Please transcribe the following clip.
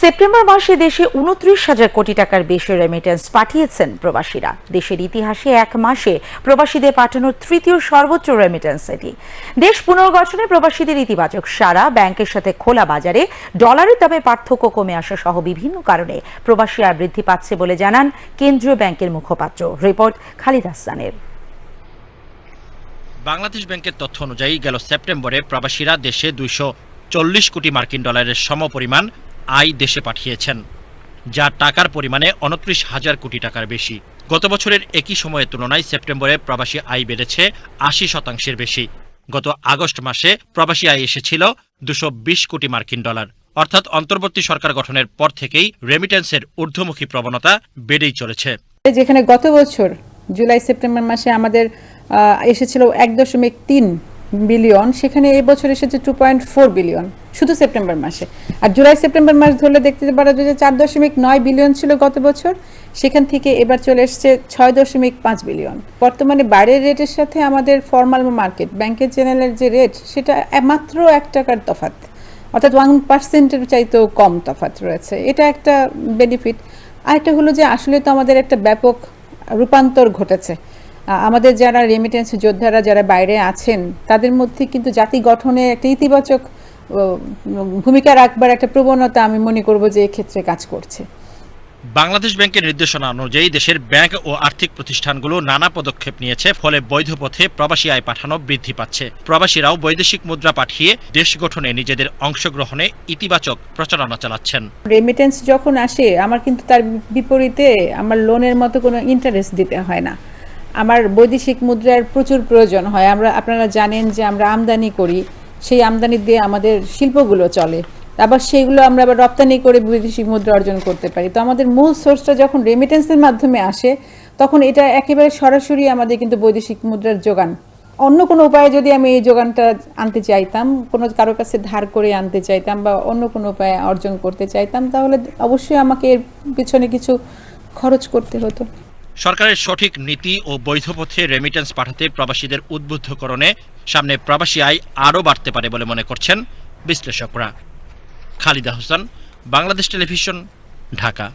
September মাসে দেশে উনত্রিশ হাজার কোটি টাকার বেশি রেমিটেন্স পাঠিয়েছেন প্রবাসীরা। দেশের ইতিহাসে এক মাসে প্রবাসীদের পাঠানোর তৃতীয় সর্বোচ্চ রেমিটেন্স এটি। দেশ পুনর্গঠনে প্রবাসীদের ইতিবাচক সারা ব্যাংকের সাথে খোলা বাজারে ডলারের দামে পার্থক্য কমে আসা সহ বিভিন্ন কারণে প্রবাসী আয় বৃদ্ধি পাচ্ছে বলে জানান কেন্দ্রীয় ব্যাংকের মুখপাত্র। রিপোর্ট খালিদ হাসানের। বাংলাদেশ ব্যাংকের তথ্য অনুযায়ী গেল সেপ্টেম্বরে প্রবাসীরা দেশে দুইশো চল্লিশ কোটি মার্কিন ডলারের সমপরিমাণ আয় দেশে পাঠিয়েছেন, যা টাকার পরিমাণে উনত্রিশ হাজার কোটি টাকার বেশি। গত বছরের একই সময়ের তুলনায় সেপ্টেম্বরে প্রবাসী আয় বেড়েছে আশি শতাংশের বেশি। গত আগস্ট মাসে প্রবাসী আয় এসেছিল দুশো কোটি মার্কিন ডলার। অর্থাৎ অন্তর্বর্তী সরকার গঠনের পর থেকেই রেমিটেন্সের ঊর্ধ্বমুখী প্রবণতা বেড়েই চলেছে। যেখানে গত বছর জুলাই সেপ্টেম্বর মাসে আমাদের এসেছিল এক দশমিক তিন বিলিয়ন, সেখানে এবছর এসেছে টু পয়েন্ট ফোর বিলিয়ন শুধু সেপ্টেম্বর মাসে। আর জুলাই, সেপ্টেম্বর মাস ধরলে দেখতে পারা যায় যে চার দশমিক নয় বিলিয়ন ছিল গত বছর, সেখান থেকে এবার চলে এসেছে ছয় দশমিক পাঁচ বিলিয়ন বর্তমানে বাইরের রেটের সাথে আমাদের ফর্মাল মার্কেট ব্যাংকের চ্যানেলের যে রেট সেটা মাত্র এক টাকার তফাৎ। অর্থাৎ ওয়ান পার্সেন্টের চাইতেও কম তফাৎ রয়েছে। এটা একটা বেনিফিট আরেকটা হলো যে আসলে তো আমাদের একটা ব্যাপক রূপান্তর ঘটেছে। আমাদের যারা রেমিটেন্স যোদ্ধারা যারা বাইরে আছেন তাদের মধ্যে কিন্তু জাতি গঠনে একটা ইতিবাচক ভূমিকা রাখবার একটা প্রবণতা আমি মনে করব যে এক্ষেত্রে কাজ করছে। বাংলাদেশ ব্যাংকের নির্দেশনা অনুযায়ী দেশের ব্যাংক ও আর্থিক প্রতিষ্ঠানগুলো নানা পদক্ষেপ নিয়েছে ফলে বৈধ পথে প্রবাসী আয় পাঠানো বৃদ্ধি পাচ্ছে। প্রবাসীরাও বৈদেশিক মুদ্রা পাঠিয়ে দেশ গঠনে নিজেদের অংশগ্রহণে ইতিবাচক প্রচারণা চালাচ্ছেন। রেমিটেন্স যখন আসে আমার কিন্তু তার বিপরীতে আমার লোনের মতো কোনো ইন্টারেস্ট দিতে হয় না। আমার বৈদেশিক মুদ্রার প্রচুর প্রয়োজন হয়। আমরা, আপনারা জানেন যে আমরা আমদানি করি, সেই আমদানি দিয়ে আমাদের শিল্পগুলো চলে। আবার সেইগুলো আমরা আবার রপ্তানি করে বৈদেশিক মুদ্রা অর্জন করতে পারি। তো আমাদের মূল সোর্সটা যখন রেমিটেন্সের মাধ্যমে আসে, তখন এটা একেবারে সরাসরি আমাদের কিন্তু বৈদেশিক মুদ্রার যোগান। অন্য কোনো উপায়ে যদি আমি এই যোগানটা আনতে চাইতাম, কোনো কারও কাছে ধার করে আনতে চাইতাম বা অন্য কোনো উপায়ে অর্জন করতে চাইতাম, তাহলে অবশ্যই আমাকে এর পিছনে কিছু খরচ করতে হতো। সরকারের সঠিক নীতি ও বৈধ পথে রেমিটেন্স পাঠাতে প্রবাসীদের উদ্বুদ্ধকরণে সামনে প্রবাসী আয় আরও বাড়তে পারে বলে মনে করছেন বিশ্লেষকরা। খালিদা হোসেন, বাংলাদেশ টেলিভিশন, ঢাকা।